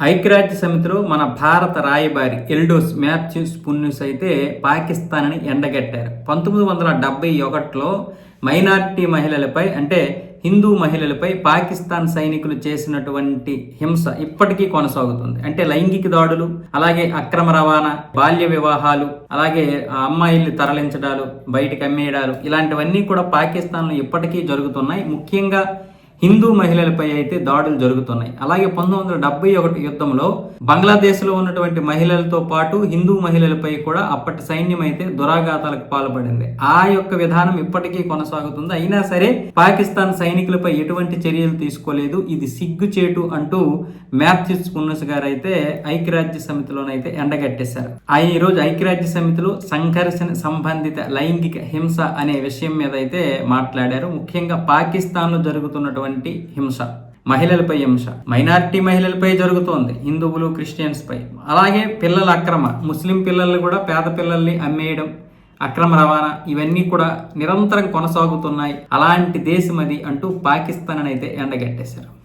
ఐక్యరాజ్య సమితిలో మన భారత రాయబారి ఎల్డోస్ మ్యాథ్యూ పున్యూస్ అయితే పాకిస్తాన్ని ఎండగట్టారు. పంతొమ్మిది వందల డెబ్బై ఒకటిలో మైనార్టీ మహిళలపై అంటే హిందూ మహిళలపై పాకిస్తాన్ సైనికులు చేసినటువంటి హింస ఇప్పటికీ కొనసాగుతుంది. అంటే లైంగిక దాడులు అలాగే అక్రమ రవాణా బాల్య వివాహాలు అలాగే అమ్మాయిలు అమ్మాయిల్ని తరలించడాలు బయటికి అమ్మేయడాలు ఇలాంటివన్నీ కూడా పాకిస్తాన్లో ఇప్పటికీ జరుగుతున్నాయి. ముఖ్యంగా హిందూ మహిళలపై అయితే దాడులు జరుగుతున్నాయి. అలాగే పంతొమ్మిది వందల డెబ్బై ఒకటి యుద్ధంలో బంగ్లాదేశ్లో ఉన్నటువంటి మహిళలతో పాటు హిందూ మహిళలపై కూడా అప్పటి సైన్యం అయితే దురాఘాతాలకు పాల్పడింది. ఆ యొక్క విధానం ఇప్పటికీ కొనసాగుతుంది. అయినా సరే పాకిస్తాన్ సైనికులపై ఎటువంటి చర్యలు తీసుకోలేదు. ఇది సిగ్గుచేటు అంటూ మ్యాథ్యూస్ పున్నస్ గారు అయితే ఐక్యరాజ్య సమితిలోనైతే ఎండగట్టేశారు. ఆయన ఈ రోజు ఐక్యరాజ్య సమితిలో సంఘర్షణ సంబంధిత లైంగిక హింస అనే విషయం మీద అయితే మాట్లాడారు. ముఖ్యంగా పాకిస్తాన్లో జరుగుతున్నటువంటి హింస. మహిళలపై హింస. మైనారిటీ మహిళలపై జరుగుతోంది. హిందువులు క్రిస్టియన్స్ పై. అలాగే పిల్లల అక్రమ. ముస్లిం పిల్లల్ని కూడా పేద పిల్లల్ని అమ్మేయడం అక్రమ రవాణా ఇవన్నీ కూడా నిరంతరం కొనసాగుతున్నాయి. అలాంటి దేశం అది అంటూ పాకిస్తాన్ అయితే ఎండగట్టేశారు.